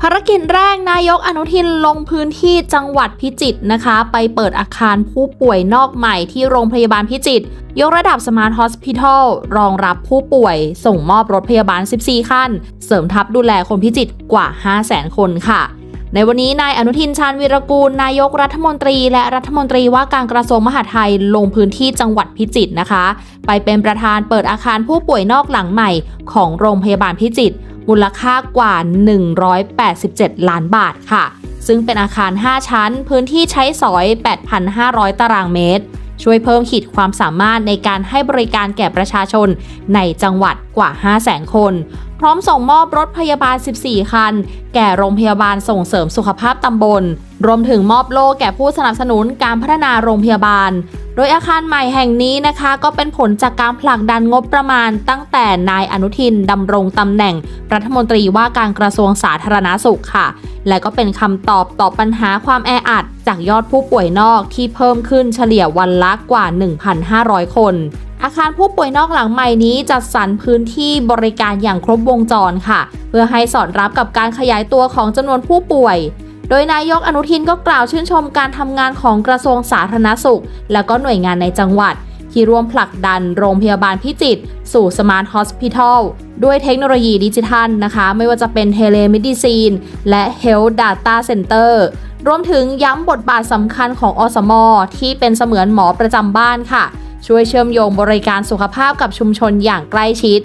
ภารกิจแรกนายกอนุทินลงพื้นที่จังหวัดพิจิตรนะคะ ไปเปิดอาคารผู้ป่วยนอกใหม่ที่โรงพยาบาลพิจิตรยกระดับสมาร์ทฮอสพิทอลรองรับผู้ป่วย ส่งมอบรถพยาบาล 14 คัน เสริมทัพดูแลคนพิจิตรกว่า 500,000 คนค่ะ ในวันนี้นายอนุทินชาญวีรกูล นายกรัฐมนตรี และรัฐมนตรีว่าการกระทรวงมหาดไทยลงพื้นที่จังหวัดพิจิตรนะคะ ไปเป็นประธานเปิดอาคารผู้ป่วยนอกหลังใหม่ของโรงพยาบาลพิจิตร มูลค่ากว่า 187 ล้านบาทค่ะ ซึ่งเป็นอาคาร 5 ชั้น พื้นที่ใช้สอย 8,500 ตารางเมตร ช่วยเพิ่มขีดความสามารถในการให้บริการแก่ประชาชนในจังหวัดกว่า 500,000 คน พร้อมส่งมอบรถพยาบาล 14 คัน แก่โรงพยาบาลส่งเสริมสุขภาพตำบล รวมถึงมอบโล่แก่ผู้สนับสนุนการพัฒนาโรงพยาบาล โดยอาคารใหม่แห่งนี้นะคะ ก็เป็นผลจากการผลักดันงบประมาณ ตั้งแต่นายอนุทินดำรงตำแหน่ง รัฐมนตรีว่าการกระทรวงสาธารณาสุขค่ะ และก็เป็นคำตอบต่อปัญหาความแออัด จากยอดผู้ป่วยนอกที่เพิ่มขึ้นเฉลี่ยวันละกว่า 1,500 คน อาคารผู้ป่วยนอกหลังใหม่นี้จัดสรรพื้นที่บริการอย่างครบวงจรค่ะ เพื่อให้สอดรับกับการขยายตัวของจำนวนผู้ป่วย โดยนายกอนุทินก็กล่าวชื่นชมการทำงานของกระทรวงสาธารณสุข แล้วก็หน่วยงานในจังหวัด ที่ร่วมผลักดันโรงพยาบาลพิจิตรสู่สมาร์ทฮอสพิทอลด้วยเทคโนโลยีดิจิทัลนะคะ ไม่ว่าจะเป็นเทเลมดิซีนและ Health Data Center รวมถึงย้ำบทบาทสำคัญของอสมอที่เป็นเสมือนหมอประจำบ้านค่ะ ช่วยเชื่อมโยงบริการสุขภาพกับชุมชนอย่างใกล้ชิด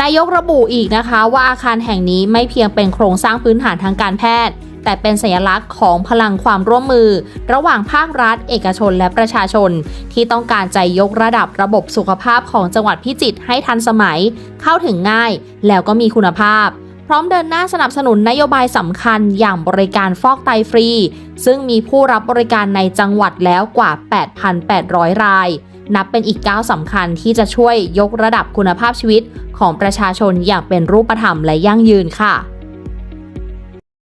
นายกระบุอีกนะคะว่าอาคารแห่งนี้ไม่เพียงเป็นโครงสร้างพื้นฐานทางการแพทย์ แต่เป็นสัญลักษณ์ของพลังความร่วมมือ ระหว่างภาครัฐ เอกชนและประชาชน ที่ต้องการใจยกระดับระบบสุขภาพของจังหวัดพิจิตรให้ทันสมัย เข้าถึงง่าย แล้วก็มีคุณภาพ พร้อมเดินหน้าสนับสนุนนโยบายสำคัญอย่างบริการฟอกไตฟรี ซึ่งมีผู้รับบริการในจังหวัดแล้วกว่า 8,800 รายนับเป็นอีกก้าวสำคัญที่จะช่วยยกระดับคุณภาพชีวิตของประชาชนอย่างเป็นรูปธรรมและยั่งยืนค่ะ